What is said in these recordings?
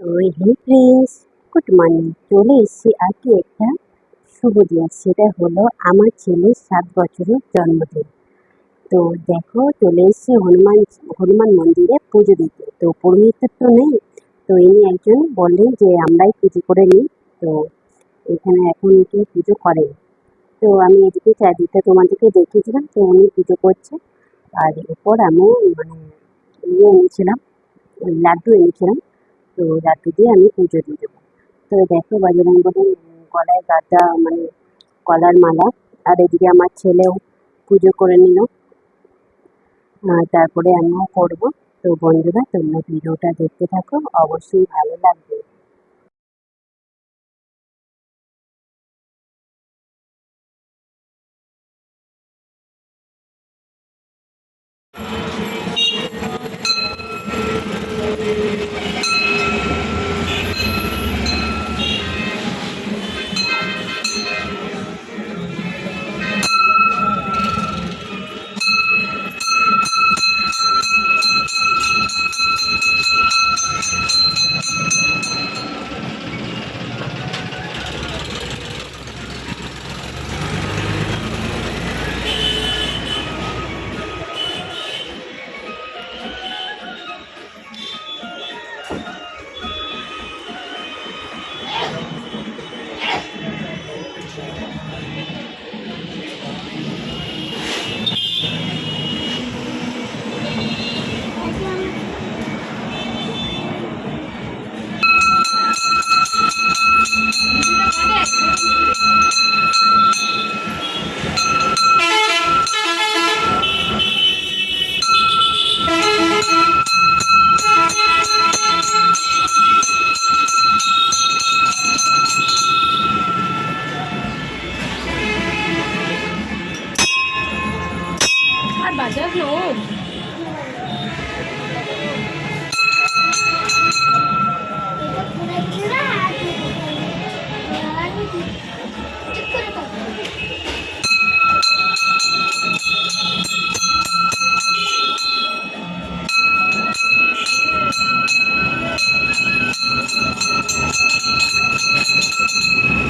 হে friends good morning চলে এসেছি আজকে একটা শুভ দিন। সেটা হলো আমার ছেলের সাত বছরের জন্মদিন। তো দেখো, চলে এসেছি হনুমান হনুমান মন্দিরে পুজো দিতে। তো পুরোহিত তো নেই। তো ইনি একজন বললেন যে আমরাই পুজো করে নিই। তো এখানে এখন কেউ পুজো করে তো আমি এদিকে চারদিকটা তোমাদেরকে দেখিয়েছিলাম তো উনি পুজো করছে। আর এরপর আমি মানে ইয়ে এনেছিলাম, লাড্ডু এনেছিলাম। তো লাড্ডু দিয়ে আমি পুজো দিয়ে দেবো। তো দেখো বজরং বলে গলায় গাটা মানে গলার মালা। আর এদিকে আমার ছেলেও পুজো করে নিল। আর তারপরে আমিও করব। তো বন্ধুরা, তোমরা ভিডিওটা দেখতে থাকো। অবশ্যই ভালো লাগবে। Thank you.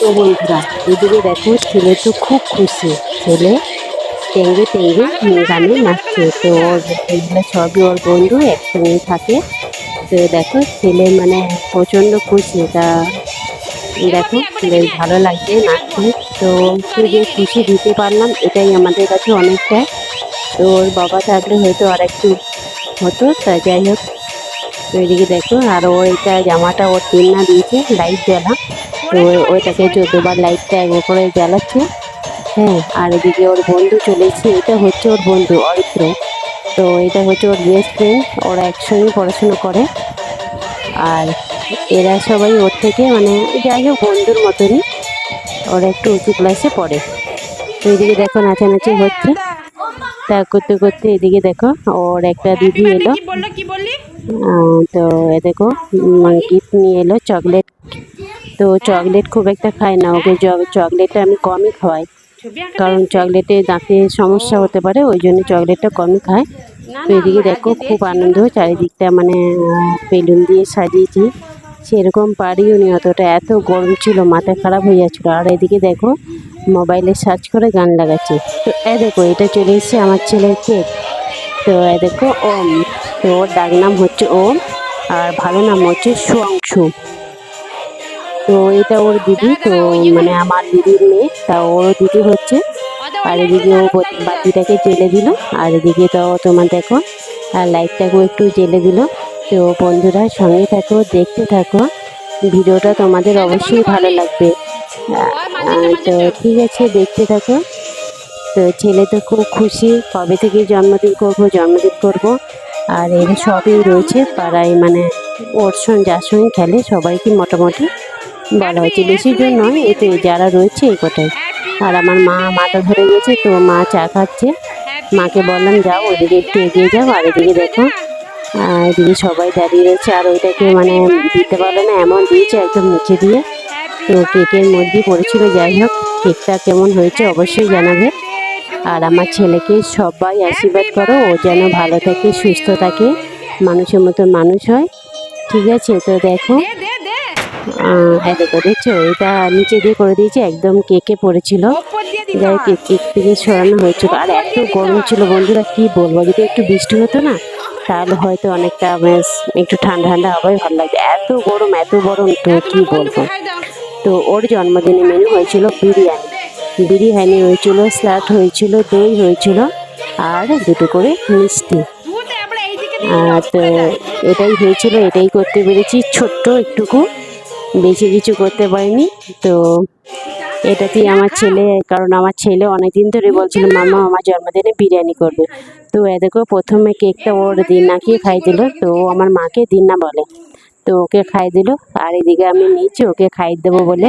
তো বন্ধুরা এদিকে দেখো ছেলে তো খুব খুশি। ছেলে টেঙ্গে টেঙ্গে গানে নাচছে তো ওর এগুলো সবই ওর বন্ধু, একসঙ্গে থাকে। তো দেখো, ছেলে মানে প্রচণ্ড খুশি। তা দেখো, বেশ ভালো লাগছে নাচছে তো যে খুশি দিতে পারলাম, এটাই আমাদের কাছে অনেকটা। তো ওর বাবা থাকলে হয়তো আর একটু হতো, তা যাই হোক। তো এদিকে দেখো, আর ও এটা জামাটা ওর না দিয়েছে, লাইট জ্বালা। তো ওইটাকে চোদ্দবার লাইটটা একবার করে জ্বালাচ্ছে হ্যাঁ আর এদিকে ওর বন্ধু চলেছে এটা হচ্ছে ওর বন্ধু অরিত্র। তো এটা হচ্ছে ওর বেস্ট ফ্রেন্ড ওরা একসঙ্গে পড়াশুনো করে। আর এরা সবাই ওর থেকে মানে যাই হোক বন্ধুর মতনই ওরা একটু উঁচু ক্লাসে পড়ে। তো এদিকে দেখো নাচানাচি হচ্ছে। তা করতে করতে এদিকে দেখো ওর একটা দিদি এলো। তো এ দেখো গিফট নিয়ে এলো চকলেট তো চকলেট খুব একটা খায় না ওকে চকলেটটা আমি কমই খাওয়াই। কারণ চকলেটে দাঁতে সমস্যা হতে পারে ওই জন্য চকলেটটা কমই খায়। তো এদিকে দেখো খুব আনন্দ চারিদিকটা মানে বেলুন দিয়ে সাজিয়েছি। সেরকম পারিও নি অতটা এত গরম ছিল মাথা খারাপ হয়ে যাচ্ছিল। আর এদিকে দেখো মোবাইলে সার্চ করে গান লাগাচ্ছে। তো এ দেখো এটা চলে এসেছে আমার ছেলের কেক তো এ দেখো ওম। তো ওর ডাক নাম হচ্ছে ওম আর ভালো নাম হচ্ছে সুয়াংশু। তো এটা ওর দিদি তো মানে আমার দিদির মেয়ে। তা ওর দিদি হচ্ছে। আর এদিকে ও বাতিটাকে জেলে দিল। আর এদিকে তো তোমার দেখো আর লাইটটাকেও একটু জেলে দিল। তো বন্ধুরা সঙ্গে থাকো দেখতে থাকো। ভিডিওটা তোমাদের অবশ্যই ভালো লাগবে। তো ঠিক আছে দেখতে থাকো। তো ছেলে তো খুব খুশি। কবে থেকে জন্মদিন করব জন্মদিন করব। আর এর সবই রয়েছে পাড়ায় মানে ওর সঙ্গে যার সঙ্গে খেলে সবাইকে মোটামুটি। বলা হয়েছে। বেশি জন নয় এতে যারা রয়েছে এই কটাই আর আমার মা মাথা ধরে গেছে তো মা চা খাচ্ছে। মাকে বললাম যাও ওইদিকে একটু এগিয়ে যাও আর এদিকে দেখো। এদিকে সবাই দাঁড়িয়ে রয়েছে আর ওইটাকে মানে দিতে পারল না এমন দিয়েছে একদম নিচে দিয়ে। তো কেকের মধ্যে পড়েছিল যাই হোক কেকটা কেমন হয়েছে অবশ্যই জানাবে। আর আমার ছেলেকে সবাই আশীর্বাদ করো ও যেন ভালো থাকে সুস্থ থাকে মানুষের মতো মানুষ হয়। ঠিক আছে তো দেখো। দেখো দেখছ? এটা নিচে দিয়ে করে দিয়েছে একদম কেকে পড়েছিল। যাই হয়। কেক কেক থেকে সরানো হয়েছিল। আর এত গরম ছিল বন্ধুরা কি বলব? যদি একটু বৃষ্টি হতো না তাহলে হয়তো অনেকটা বেশ একটু ঠান্ডা ঠান্ডা হওয়াই ভালো লাগবে এত গরম এত গরম তো কি বলব? তো ওর জন্মদিনে মেনু হয়েছিল বিরিয়ানি। বিরিয়ানি হয়েছিল স্যালাড হয়েছিল দই হয়েছিল আর দুটো করে মিষ্টি। আর এটাই হয়েছিল এটাই করতে পেরেছি ছোট্ট একটুকু। বেশি কিছু করতে পারিনি। তো এটাতেই আমার ছেলে, কারণ আমার ছেলে অনেকদিন ধরে বলছিল, মামা, আমার জন্মদিনে বিরিয়ানি করবে। তো এ দেখো, প্রথমে কেকটা ওর দিনাকে খাই দিল, তো আমার মাকে দিনা বলে। তো ওকে খাই দিল, আর এদিকে আমি নিচে ওকে খাই দেবো বলে।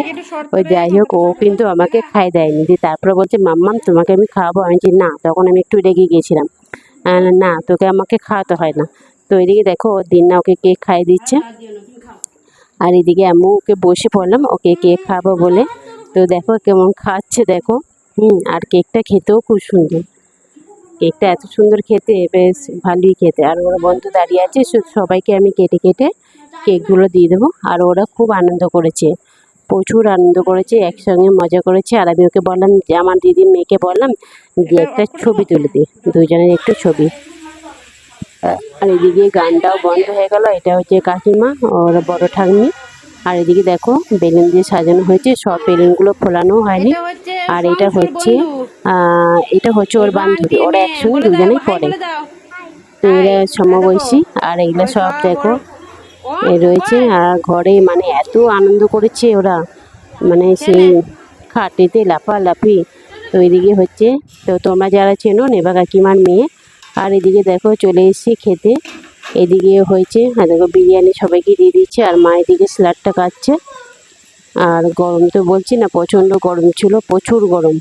ওই যাই হোক, ও কিন্তু আমাকে খাই দেয়নি। দিয়ে তারপরে বলছে, মাম্মাম, তোমাকে আমি খাওয়াবো। আমি যে না। তখন আমি একটু রেগে গিয়েছিলাম। না, তোকে আমাকে খাওয়াতে হয় না। তো এদিকে দেখো, ওর দিন না ওকে কেক খাই দিচ্ছে। আর এদিকে আমি ওকে বসে পড়লাম, ওকে কেক খাব বলে। তো দেখো কেমন খাচ্ছে, দেখো। হুম, আর কেকটা খেতেও খুব সুন্দর। কেকটা এত সুন্দর খেতে, বেশ ভালোই খেতে। আর ওরা বন্ধু দাঁড়িয়ে আছে সবাইকে আমি কেটে কেটে কেকগুলো দিয়ে দেবো। আর ওরা খুব আনন্দ করেছে, প্রচুর আনন্দ করেছে, একসঙ্গে মজা করেছে। আর আমি ওকে বললাম যে, আমার দিদির মেয়েকে বললাম যে একটা ছবি তুলে দিই দুজনের একটু ছবি। আর এদিকে গানটাও বন্ধ হয়ে গেল। এটা হচ্ছে কাকিমা ওর বড় ঠাকমি আর এদিকে দেখো বেলুন দিয়ে সাজানো হয়েছে সব বেলুনগুলো ফোলানো হয়নি। আর এটা হচ্ছে এটা হচ্ছে ওর বান্ধবী। ওরা একসঙ্গে দুজনেই পড়ে। তো এরা সমবয়সী আর এগুলো সব দেখো এ রয়েছে আর ঘরে মানে এত আনন্দ করেছে ওরা। মানে সেই খাটেতে লাফালাফি। তো এদিকে হচ্ছে তো তোমরা যারা চেনো নেবা কাকিমার মেয়ে আর এদিকে দেখো চলে এসেছি খেতে। এদিকে হয়েছে আর দেখো বিরিয়ানি সবাইকে দিয়ে দিচ্ছে আর মা এদিকে স্যালাডটা কাটছে আর গরম তো বলছি না, প্রচণ্ড গরম ছিল, প্রচুর গরম।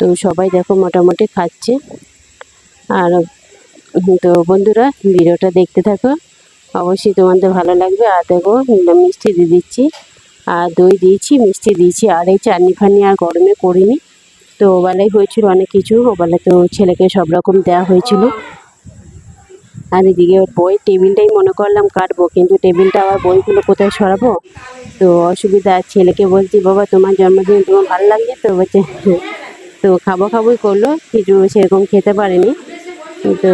তো সবাই দেখো মোটামুটি খাচ্ছে। আর তো বন্ধুরা, ভিডিওটা দেখতে থাকো। অবশ্যই তোমাদের ভালো লাগবে। আর দেখো, মিষ্টি দিয়ে দিচ্ছি। আর দই দিয়েছি, মিষ্টি দিয়েছি। আর এই চাটনি ফানি আর গরমে করিনি। তো ওবেলায় হয়েছিল অনেক কিছু। ওবেলা তো ছেলেকে সব রকম দেওয়া হয়েছিল। আর এদিকে ওর বই, টেবিলটাই মনে করলাম কাটবো, কিন্তু টেবিলটা আবার বইগুলো কোথায় সরাবো? তো অসুবিধা, ছেলেকে বলছি, বাবা, তোমার জন্মদিন তোমার ভালো লাগছে? তো বলছে "হ্যাঁ।" তো খাব খাবোই করল, কিছু সেরকম খেতে পারেনি। তো